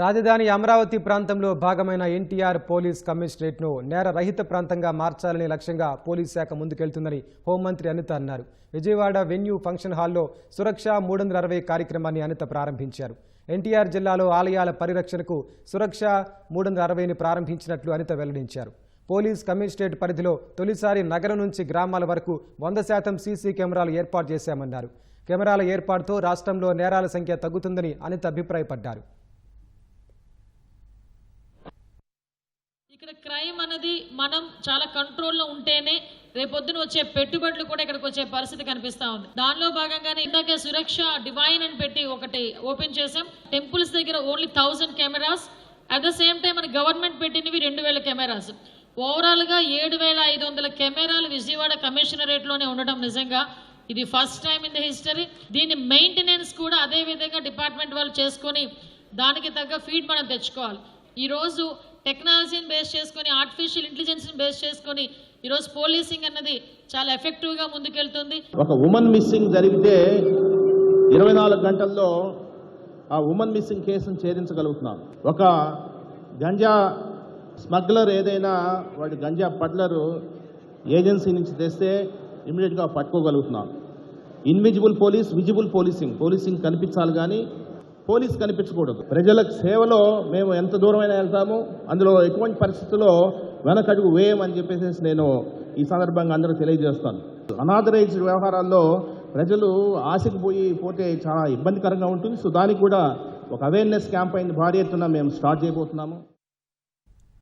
రాజధాని అమరావతి ప్రాంతంలో భాగమైన ఎన్టీఆర్ పోలీస్ కమిషనరేట్ను నేర రహిత ప్రాంతంగా మార్చాలనే లక్ష్యంగా పోలీస్ శాఖ ముందుకెళ్తుందని హోంమంత్రి అనిత అన్నారు. విజయవాడ వెన్యూ ఫంక్షన్ హాల్లో సురక్ష మూడు వందల అరవై కార్యక్రమాన్ని అనిత ప్రారంభించారు. ఎన్టీఆర్ జిల్లాలో ఆలయాల పరిరక్షణకు సురక్ష మూడు వందల అరవైని ప్రారంభించినట్లు అనిత వెల్లడించారు. పోలీస్ కమిషనరేట్ పరిధిలో తొలిసారి నగరం నుంచి గ్రామాల వరకు వంద శాతం సీసీ కెమెరాలు ఏర్పాటు చేశామన్నారు. కెమెరాల ఏర్పాటుతో రాష్ట్రంలో నేరాల సంఖ్య తగ్గుతుందని అనిత అభిప్రాయపడ్డారు. ఇక్కడ క్రైమ్ అనేది మనం చాలా కంట్రోల్లో ఉంటేనే రేపొద్దున వచ్చే పెట్టుబడులు కూడా ఇక్కడికి వచ్చే పరిస్థితి కనిపిస్తా ఉంది. దానిలో భాగంగానే ఇందాకే సురక్ష డివైన్ అని పెట్టి ఒకటి ఓపెన్ చేసాం టెంపుల్స్ దగ్గర only thousand cameras. At the same time మన గవర్నమెంట్ పెట్టినవి రెండు వేల కెమెరాస్. ఓవరాల్గా ఏడు వేల ఐదు వందల కెమెరాలు విజయవాడ కమిషనరేట్లోనే ఉండడం నిజంగా ఇది first time in the history. దీని మెయింటెనెన్స్ కూడా అదే విధంగా డిపార్ట్మెంట్ వాళ్ళు చేసుకొని దానికి తగ్గ ఫీడ్ మనం తెచ్చుకోవాలి. ఈరోజు టెక్నాలజీని బేస్ చేసుకొని ఆర్టిఫిషియల్ ఇంటెలిజెన్స్ని బేస్ చేసుకొని ఈరోజు పోలీసింగ్ అన్నది చాలా ఎఫెక్టివ్గా ముందుకెళ్తుంది. ఒక ఉమెన్ మిస్సింగ్ జరిగితే ఇరవై నాలుగు గంటల్లో ఆ ఉమెన్ మిస్సింగ్ కేసును ఛేదించగలుగుతున్నాం. ఒక గంజా స్మగ్లర్ ఏదైనా వాడి గంజా పడ్లరు ఏజెన్సీ నుంచి తెస్తే ఇమీడియట్గా పట్టుకోగలుగుతున్నాం. Invisible police visible policing. Policing కనిపించాలి కానీ పోలీస్ కనిపించకూడదు. ప్రజలకు సేవలో మేము ఎంత దూరమైనా వెళ్తాము అందులో ఎటువంటి పరిస్థితుల్లో వెనకడుగు వేయమని చెప్పేసి నేను ఈ సందర్భంగా అందరూ తెలియజేస్తాను. అనాథరైజ్డ్ వ్యవహారాల్లో ప్రజలు ఆశకు పోయి పోతే చాలా ఇబ్బందికరంగా ఉంటుంది. సో దానికి కూడా ఒక అవేర్నెస్ క్యాంపెయిన్ భారీ ఎత్తున మేము స్టార్ట్ చేయబోతున్నాము.